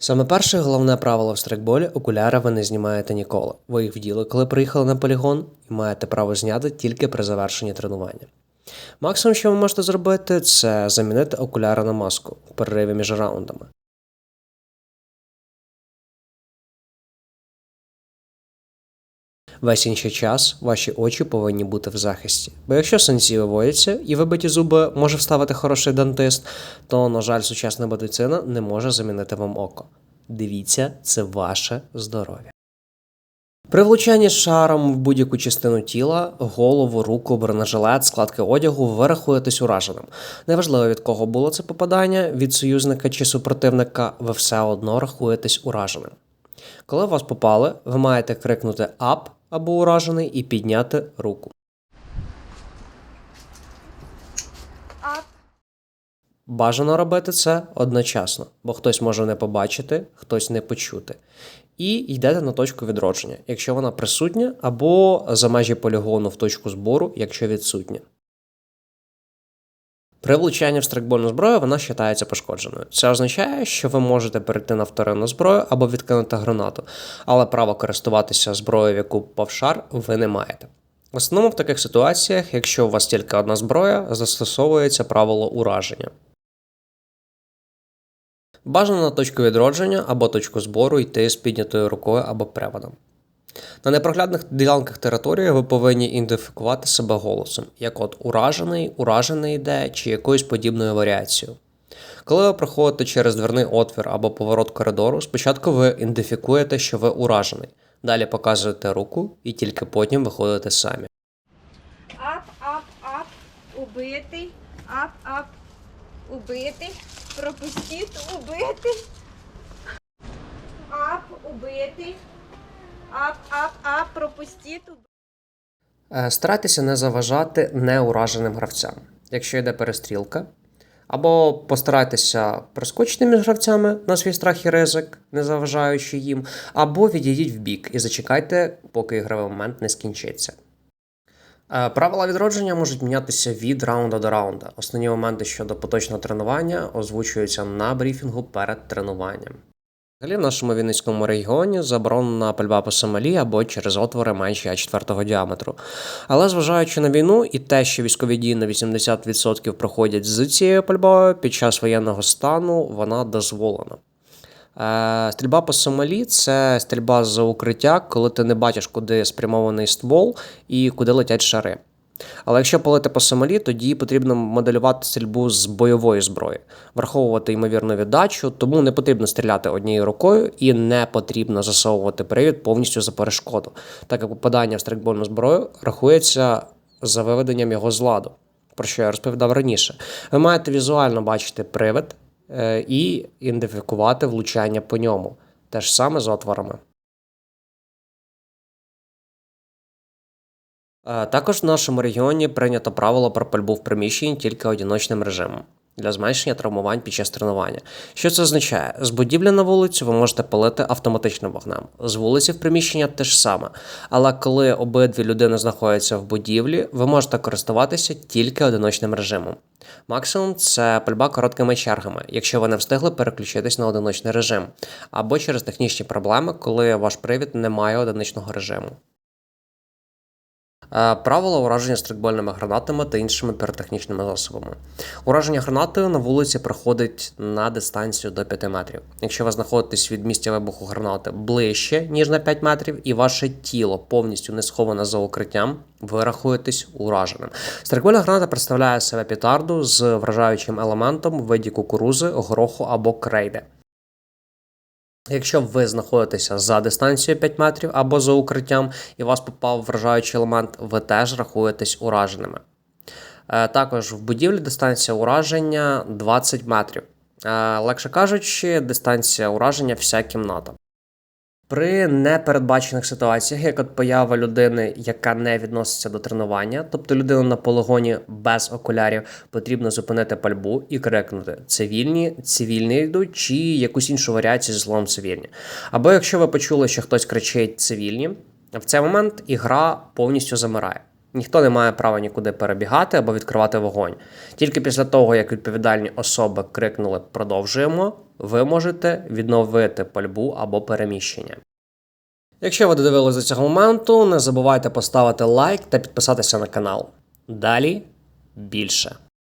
Саме перше головне правило в стрикболі окуляри ви не знімаєте ніколи. Ви їх вділи, коли приїхали на полігон, і маєте право зняти тільки при завершенні тренування. Максимум, що ви можете зробити, це замінити окуляри на маску в перериві між раундами. Весь інший час ваші очі повинні бути в захисті. Бо якщо сенсі виводяться і вибиті зуби може вставити хороший дантист, то, на жаль, сучасна медицина не може замінити вам око. Дивіться, це ваше здоров'я. При влучанні шаром в будь-яку частину тіла, голову, руку, бронежилет, складки одягу ви рахуєтесь ураженим. Неважливо від кого було це попадання, від союзника чи супротивника, ви все одно рахуєтесь ураженим. Коли вас попали, ви маєте крикнути ап або уражений і підняти руку. Бажано робити це одночасно, бо хтось може не побачити, хтось не почути. І йдете на точку відродження, якщо вона присутня, або за межі полігону в точку збору, якщо відсутня. При влучанні в страйкбольну зброю вона вважається пошкодженою. Це означає, що ви можете перейти на вторинну зброю або відкинути гранату, але право користуватися зброєю, в яку попав шар, ви не маєте. В основному в таких ситуаціях, якщо у вас тільки одна зброя, застосовується правило ураження. Бажано на точку відродження або точку збору йти з піднятою рукою або приводом. На непроглядних ділянках території ви повинні ідентифікувати себе голосом, як от уражений, уражений йде чи якоюсь подібною варіацією. Коли ви проходите через дверний отвір або поворот коридору, спочатку ви ідентифікуєте, що ви уражений, далі показуєте руку і тільки потім виходите самі. Ап, ап, ап. Убитий. Ап, ап. Убитий. Пропустіть. Убитий. Ап, убитий. Ап, ап, ап. Пропустіть. Е, Старайтеся не заважати неураженим гравцям, якщо йде перестрілка. Або постарайтеся проскочити між гравцями на свій страх і ризик, не заважаючи їм, або відійдіть в бік і зачекайте, поки ігровий момент не скінчиться. Е, Правила відродження можуть мінятися від раунду до раунда. Основні моменти щодо поточного тренування озвучуються на брифінгу перед тренуванням. Взагалі в нашому Вінницькому регіоні заборонена пальба по Сомалі або через отвори менші А4 діаметру. Але зважаючи на війну і те, що військові дії на 80% проходять з цією пальбою, під час воєнного стану вона дозволена. Е, Стрільба по Сомалі це стрільба за укриття, коли ти не бачиш, куди спрямований ствол і куди летять шари. Але якщо палити по Сомалі, тоді потрібно моделювати стрільбу з бойової зброї, враховувати ймовірну віддачу, тому не потрібно стріляти однією рукою і не потрібно засовувати привід повністю за перешкоду, так як попадання в стрейкбольну зброю рахується за виведенням його з ладу, про що я розповідав раніше. Ви маєте візуально бачити привид е, і ідентифікувати влучання по ньому. Те ж саме з отворами. Також в нашому регіоні прийнято правило про пальбу в приміщенні тільки одиночним режимом для зменшення травмувань під час тренування. Що це означає? З будівлі на вулицю ви можете палити автоматичним вогнем. З вулиці в приміщення те ж саме. Але коли обидві людини знаходяться в будівлі, ви можете користуватися тільки одиночним режимом. Максимум це пальба короткими чергами, якщо ви не встигли переключитись на одиночний режим, або через технічні проблеми, коли ваш привід не має одиничного режиму. Е, Правила ураження стрикбольними гранатами та іншими піротехнічними засобами. Ураження гранатою на вулиці проходить на дистанцію до 5 метрів. Якщо ви знаходитесь від місця вибуху гранати ближче, ніж на 5 метрів, і ваше тіло повністю не сховане за укриттям, ви рахуєтесь ураженим. Стрикбольна граната представляє себе петарду з вражаючим елементом в виді кукурузи, гороху або крейди. Якщо ви знаходитеся за дистанцією 5 метрів або за укриттям, і вас попав вражаючий елемент, ви теж рахуєтесь ураженими. Е, Також в будівлі дистанція ураження 20 метрів. Е, Легше кажучи, дистанція ураження вся кімната. При непередбачених ситуаціях, як от поява людини, яка не відноситься до тренування, тобто людина на пологоні без окулярів, потрібно зупинити пальбу і крикнути цивільні, цивільні йдуть, чи якусь іншу варіацію зі словом цивільні. Або якщо ви почули, що хтось кричить цивільні, в цей момент ігра повністю замирає. Ніхто не має права нікуди перебігати або відкривати вогонь. Тільки після того, як відповідальні особи крикнули продовжуємо, ви можете відновити пальбу або переміщення. Якщо ви додивились до цього моменту, не забувайте поставити лайк та підписатися на канал. Далі більше.